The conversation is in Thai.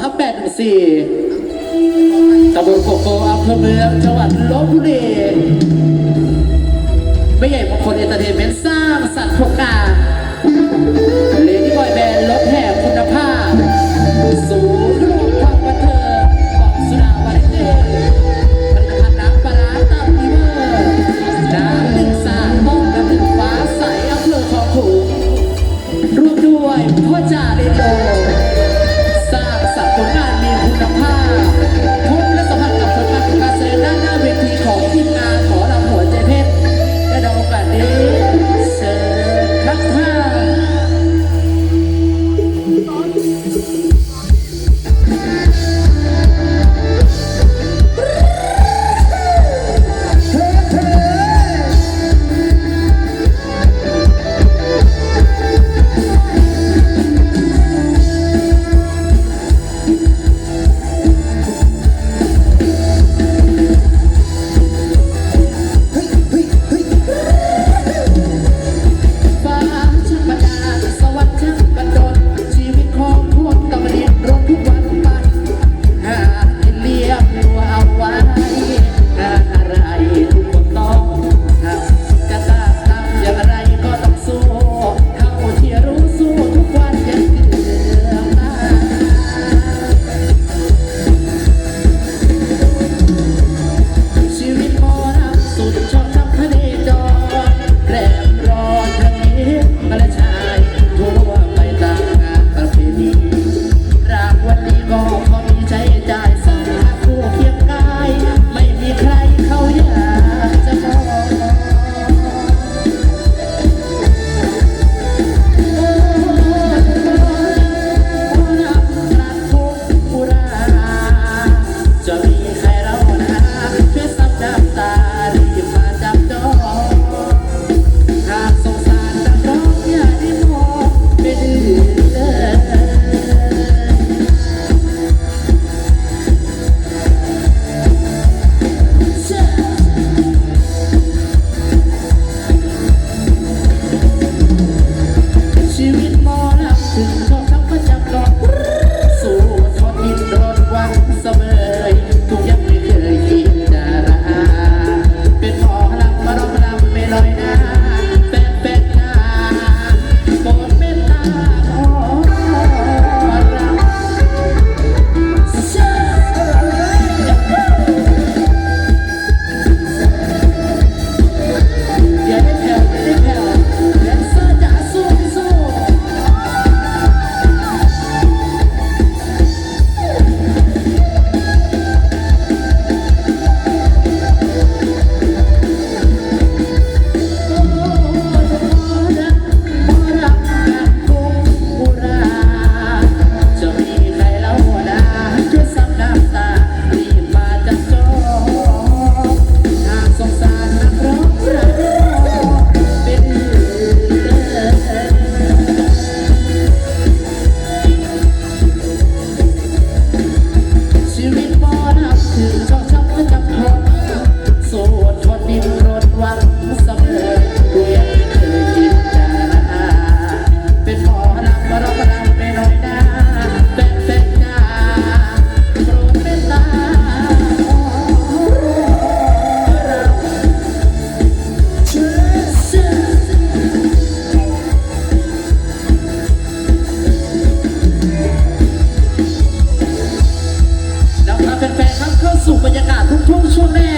ทับแปดหนึ่งสี่ตำบลโกโกอำเภอเมืองจังหวัดลบบุรีไม่ใหญ่มงคลเอนเตอร์เทนเมนต์สร้างสรรค์พครกา สู่บรรยากาศทุกงทุ่งช่วงแน่